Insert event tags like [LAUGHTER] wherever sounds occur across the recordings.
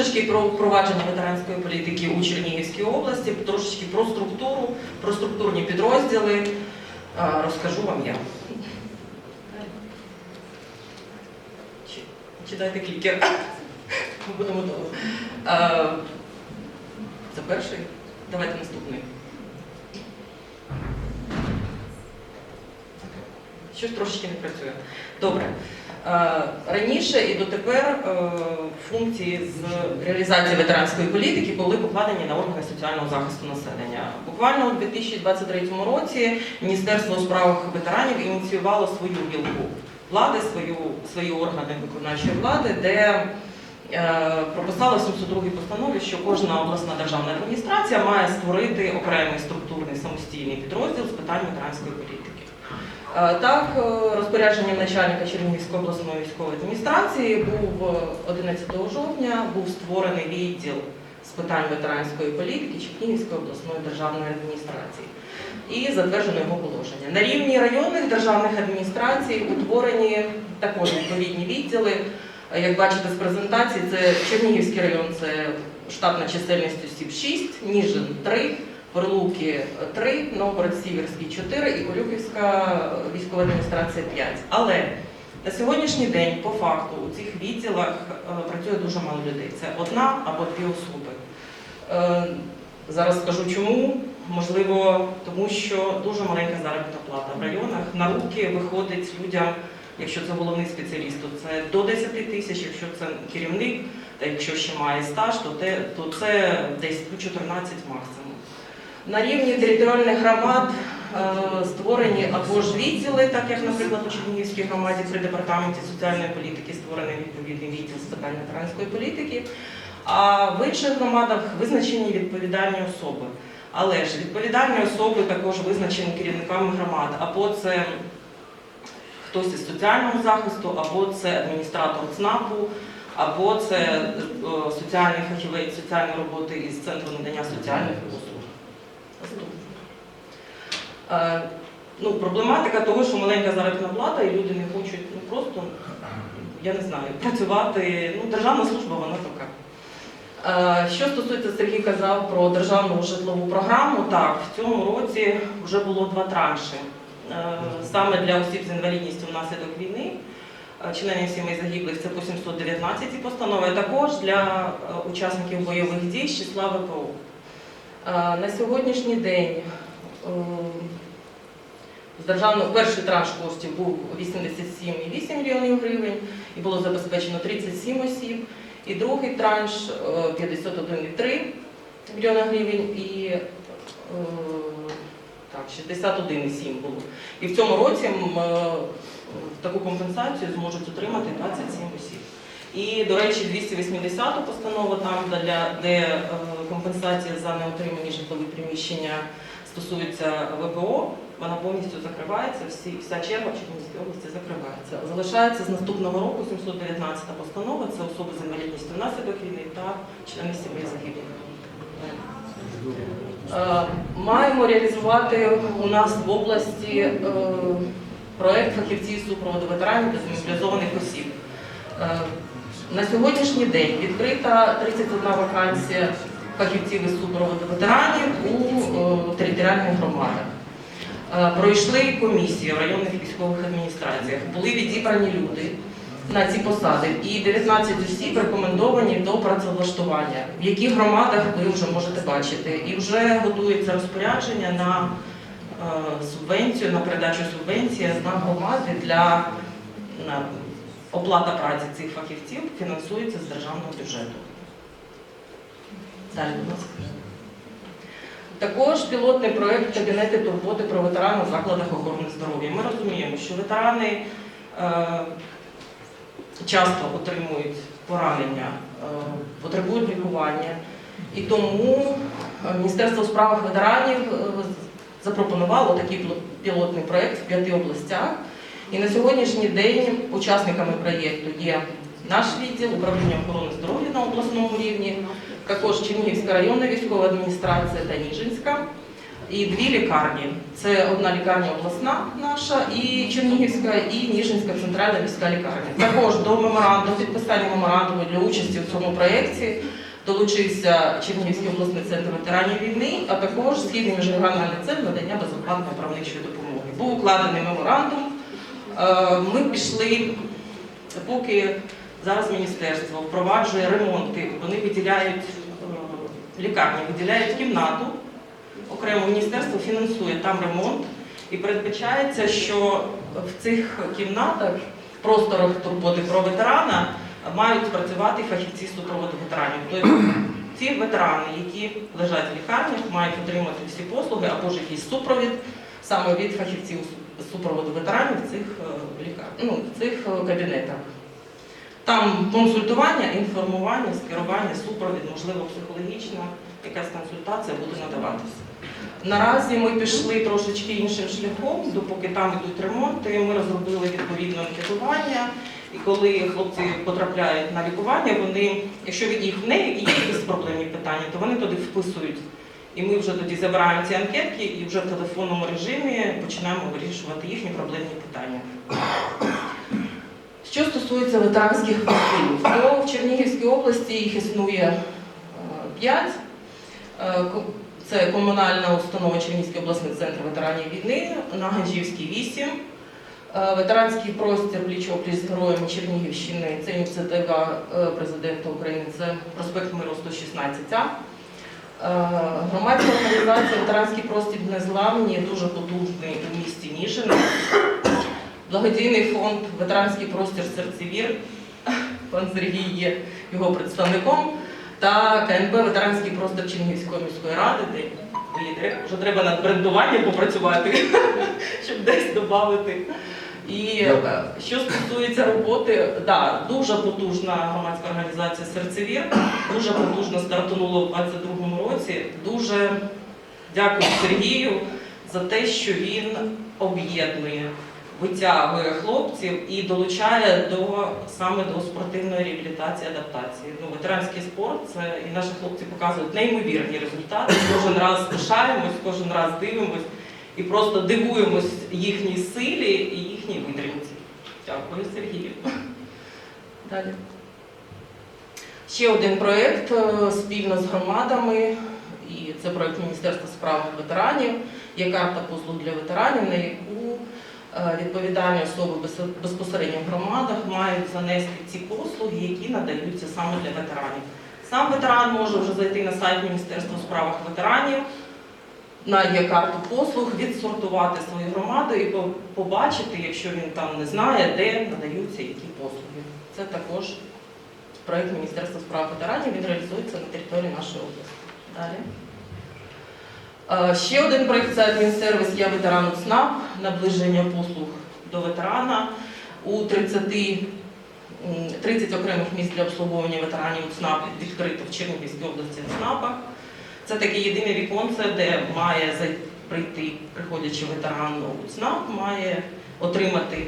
Трошечки про впровадження ветеранської політики у Чернігівській області, трошечки про структуру, про структурні підрозділи. Розкажу вам я. Читайте клікер. Будемо. Е, Це перший. Давайте наступний. Щось трошечки не працює. Добре. Е, Раніше і дотепер е, функції з реалізації ветеранської політики були покладені на органи соціального захисту населення. Буквально у 2023 році Міністерство у справах ветеранів ініціювало свою гілку влади, свою, свої органи виконавчої влади, де е, прописало в 702 постанові, що кожна обласна державна адміністрація має створити окремий структурний самостійний підрозділ з питань ветеранської політики. Е, Так, е, розпорядженням начальника Чернігівської обласної військової адміністрації був е, 11 жовтня був створений відділ з питань ветеранської політики Чернігівської обласної державної адміністрації і затверджено його положення. На рівні районних державних адміністрацій утворені також відповідні відділи. Е, Як бачите з презентації, це Чернігівський район, це штатна чисельність осіб 6, Ніжин 3, Орлуки 3, Новгород Сіверський 4 і Колюківська військова адміністрація 5. Але на сьогоднішній день, по факту, у цих відділах е, працює дуже мало людей. Це одна або дві особи. Е, Зараз скажу чому. Можливо, тому що дуже маленька заробітна плата в районах. На руки виходить людям, якщо це головний спеціаліст, то це до 10 тисяч, якщо це керівник, та якщо ще має стаж, то, це десь ну, 14 максимум. На рівні територіальних громад е, створені або ж відділи, так як, наприклад, у Чернігівській громаді при департаменті соціальної політики створений відповідний відділ з питань ветеранської політики, а в інших громадах визначені відповідальні особи. Але ж відповідальні особи також визначені керівниками громад, або це хтось із соціального захисту, або це адміністратор ЦНАПу, або це е, соціальний фахівець соціальної роботи із центру надання соціальних. Е, Ну, проблематика того, що маленька заробітна плата, і люди не хочуть ну, просто, я не знаю, працювати. Ну, державна служба, вона така. Е, Що стосується, Сергій казав про державну житлову програму, так, в цьому році вже було два транші. Е, Саме для осіб з інвалідністю внаслідок війни, членів сімей загиблих це по 719 постанови, а також для учасників бойових дій з числа ВПО. Е, На сьогоднішній день е, з державного перший транш коштів був 87,8 мільйонів гривень і було забезпечено 37 осіб. І другий транш е, 51,3 мільйона гривень і е, так, 61,7 було. І в цьому році е, таку компенсацію зможуть отримати 27 осіб. І, до речі, 280 постанова там, де е, компенсація за неотримані житлові приміщення стосується ВПО, вона повністю закривається, всі, вся черга в Чернігівській області закривається. Залишається з наступного року 719 постанова, це особи з інвалідністю внаслідок війни та члени сімей загиблих. Е, Маємо реалізувати у нас в області е, проект фахівців супроводу ветеранів та змобілізованих осіб. На сьогоднішній день відкрита 31 вакансія фахівців із супроводу ветеранів у е, територіальних громадах. Е, Пройшли комісії в районних військових адміністраціях, були відібрані люди на ці посади, і 19 осіб рекомендовані до працевлаштування, в яких громадах ви вже можете бачити. І вже готується розпорядження на е, субвенцію, на передачу субвенції на громади для оплата праці цих фахівців фінансується з державного бюджету. Далі, будь ласка. Також пілотний проєкт Кабінети турботи про ветеранів в закладах охорони здоров'я. Ми розуміємо, що ветерани е, часто отримують поранення, е, потребують лікування. І тому е, Міністерство у справах ветеранів е, запропонувало такий пілотний проєкт в п'яти областях. І на сьогоднішній день учасниками проєкту є наш відділ управління охорони здоров'я на обласному рівні, також Чернігівська районна військова адміністрація та Ніжинська. і дві лікарні. Це одна лікарня обласна наша, і Чернігівська, і Ніжинська центральна міська лікарня. Також до меморандуму, підписання меморандуму для участі в цьому проєкті долучився Чернігівський обласний центр ветеранів війни, а також Східний міжрегіональний центр надання безоплатної правничої допомоги. Був укладений меморандум. Е, Ми пішли, поки зараз міністерство впроваджує ремонти, вони виділяють е, лікарні, виділяють кімнату. Окремо міністерство фінансує там ремонт і передбачається, що в цих кімнатах, просторах турботи про ветерана, мають працювати фахівці супроводу ветеранів. Тобто ці ветерани, які лежать в лікарнях, мають отримати всі послуги або ж якийсь супровід саме від фахівців супроводу ветеранів в цих, е, ну, в цих е, кабінетах. Там консультування, інформування, скерування, супровід, можливо, психологічна якась консультація буде надаватися. Наразі ми пішли трошечки іншим шляхом, допоки там йдуть ремонти. Ми розробили відповідне анкетування. І коли хлопці потрапляють на лікування, вони, якщо від їх не є якісь проблемні питання, то вони туди вписують. І ми вже тоді забираємо ці анкетки і вже в телефонному режимі починаємо вирішувати їхні проблемні питання. Що стосується ветеранських хостелів, то в Чернігівській області їх існує 5. Це комунальна установа Чернігівський обласний центр ветеранів війни, на Ганжівській 8. Е, Ветеранський простір пліч-опліч з героями Чернігівщини це ініціатива е, президента України, це проспект Миру 116А. Е, Громадська організація Ветеранський простір Незламні дуже потужний у місті Ніжин. Благодійний фонд Ветеранський простір Серцевір. [LAUGHS] Пан Сергій є його представником. Та КНБ Ветеранський простір Чернігівської міської ради, де директор. Вже треба над брендуванням попрацювати, [LAUGHS] щоб десь додати. І е, що стосується роботи, да, дуже потужна громадська організація Серцевір, дуже потужно стартанула у 2022 році. Дуже дякую Сергію за те, що він об'єднує, витягує хлопців і долучає до саме до спортивної реабілітації, адаптації. Ну, ветеранський спорт це і наші хлопці показують неймовірні результати. Кожен раз пишаємось, кожен раз дивимось і просто дивуємось їхній силі і їхній витримці. Дякую, Сергію. Далі. Ще один проєкт е, спільно з громадами, і це проєкт Міністерства справ ветеранів. Є карта послуг для ветеранів, на яку е, відповідальні особи безпосередньо в громадах мають занести ці послуги, які надаються саме для ветеранів. Сам ветеран може вже зайти на сайт Міністерства у справах ветеранів, на є карту послуг, відсортувати свою громаду і побачити, якщо він там не знає, де надаються які послуги. Це також проєкт Міністерства справ ветеранів, він реалізується на території нашої області. Далі. Е, Ще один проєкт це адмінсервіс Я ветерану ЦНАП, наближення послуг до ветерана у 30, 30 окремих місць для обслуговування ветеранів ЦНАП відкрито в Чернігівській області ЦНАПах. Це таке єдине віконце, де має прийти, приходячи ветеран ЦНАП, має отримати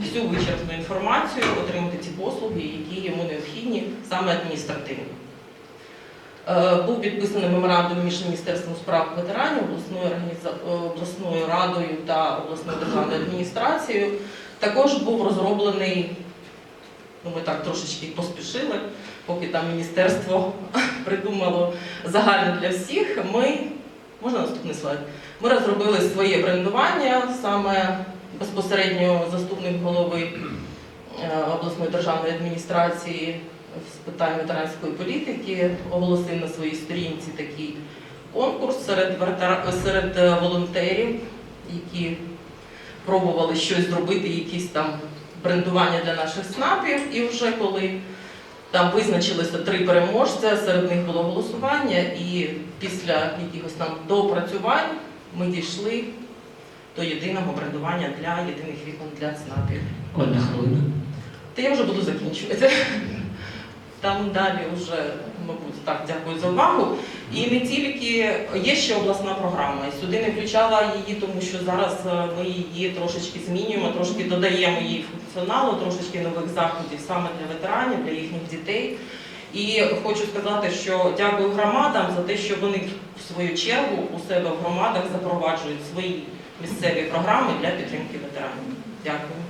всю вичерпну інформацію, отримати ті послуги, які йому необхідні, саме адміністративні. Е, Був підписаний меморандум між Міністерством справ ветеранів, обласною, е, обласною радою та обласною державною адміністрацією. Також був розроблений, ну ми так трошечки поспішили, поки там міністерство [LAUGHS] придумало загально для всіх. Ми, можна наступний слайд? Ми розробили своє брендування, саме безпосередньо заступник голови е, обласної державної адміністрації з питань ветеранської політики оголосив на своїй сторінці такий конкурс серед, серед е, волонтерів, які пробували щось зробити, якісь там брендування для наших снапів. І вже коли там визначилися три переможця, серед них було голосування, і після якихось там доопрацювань ми дійшли до єдиного брендування для єдиних вікон для ЦНАПів. Одна хвилина. Та я вже буду закінчувати. Там далі вже, мабуть, так, дякую за увагу. І не тільки є ще обласна програма. І сюди не включала її, тому що зараз е, ми її трошечки змінюємо, трошки додаємо їй функціоналу, трошечки нових заходів саме для ветеранів, для їхніх дітей. І хочу сказати, що дякую громадам за те, що вони в свою чергу у себе в громадах запроваджують свої місцеві програми для підтримки ветеранів. Дякую.